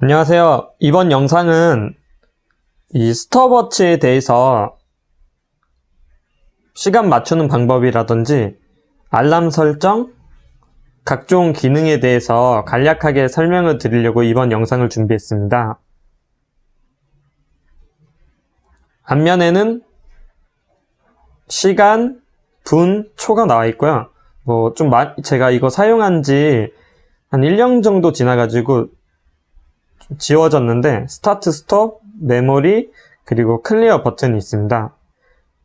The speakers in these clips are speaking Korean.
안녕하세요. 이번 영상은 이 스톱워치에 대해서 시간 맞추는 방법이라든지 알람 설정, 각종 기능에 대해서 간략하게 설명을 드리려고 이번 영상을 준비했습니다. 앞면에는 시간, 분, 초가 나와 있고요. 뭐 좀 제가 이거 사용한 지 한 1년 정도 지나가지고 좀 지워졌는데 스타트 스톱, 메모리, 그리고 클리어 버튼이 있습니다.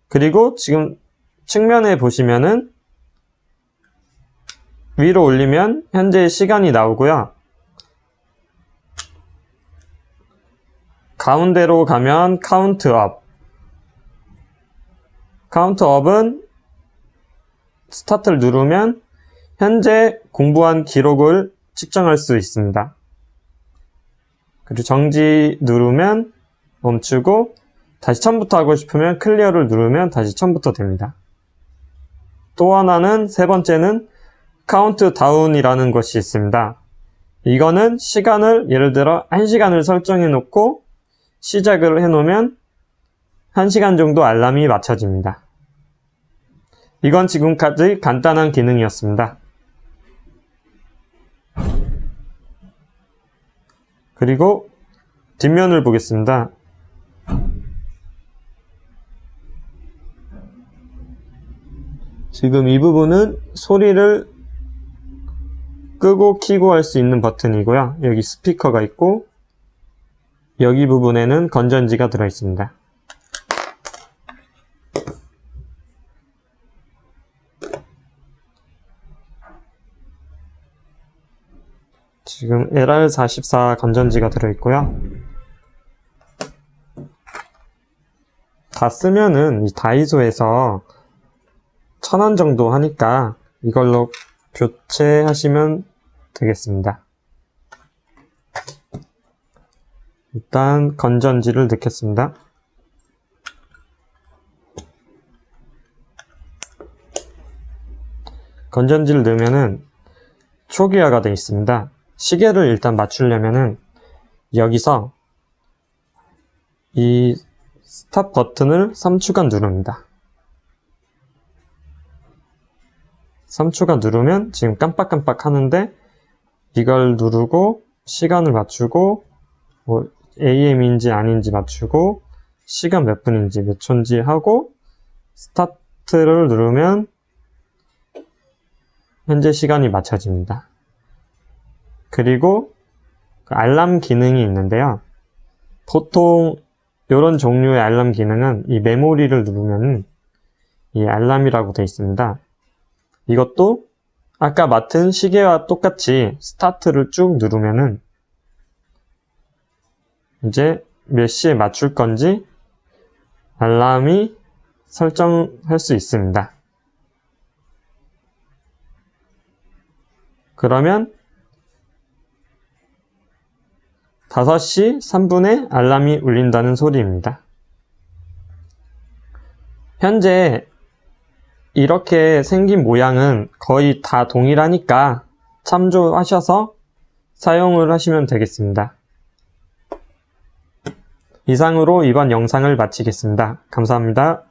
그리고 지금 측면에 보시면은 위로 올리면 현재 시간이 나오고요. 가운데로 가면 카운트 업. 카운트 업은 스타트를 누르면 현재 공부한 기록을 측정할 수 있습니다. 그리고 정지 누르면 멈추고 다시 처음부터 하고 싶으면 클리어를 누르면 다시 처음부터 됩니다. 또 하나는 세 번째는 카운트 다운이라는 것이 있습니다. 이거는 시간을 예를 들어 1시간을 설정해 놓고 시작을 해 놓으면 1시간 정도 알람이 맞춰집니다. 이건 지금까지 간단한 기능이었습니다. 그리고 뒷면을 보겠습니다. 지금 이 부분은 소리를 끄고 키고 할 수 있는 버튼이고요. 여기 스피커가 있고 여기 부분에는 건전지가 들어 있습니다. 지금 LR44 건전지가 들어있고요. 다 쓰면은 이 다이소에서 천 원 정도 하니까 이걸로 교체하시면 되겠습니다. 일단 건전지를 넣겠습니다. 건전지를 넣으면은 초기화가 되어 있습니다. 시계를 일단 맞추려면은 여기서 이 스탑 버튼을 3초간 누릅니다. 3초간 누르면 지금 깜빡깜빡 하는데 이걸 누르고 시간을 맞추고 뭐 AM인지 아닌지 맞추고 시간 몇 분인지 몇 초인지 하고 스타트를 누르면 현재 시간이 맞춰집니다. 그리고 그 알람 기능이 있는데요. 보통 이런 종류의 알람 기능은 이 메모리를 누르면 이 알람이라고 되어 있습니다. 이것도 아까 맡은 시계와 똑같이 스타트를 쭉 누르면은 이제 몇 시에 맞출 건지 알람이 설정할 수 있습니다. 그러면 5시 3분에 알람이 울린다는 소리입니다. 현재 이렇게 생긴 모양은 거의 다 동일하니까 참조하셔서 사용을 하시면 되겠습니다. 이상으로 이번 영상을 마치겠습니다. 감사합니다.